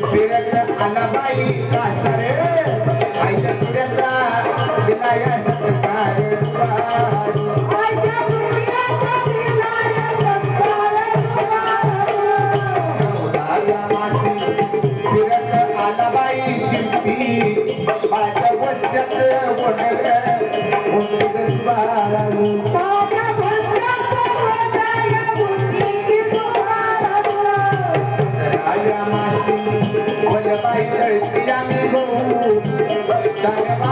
फिरत आला बाई कासारे आईच्या पुढ्याचा दिला या सत्कार फिरत आला बाई शिंपी माझ्या वचन वडगड ¡Gracias!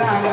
Ram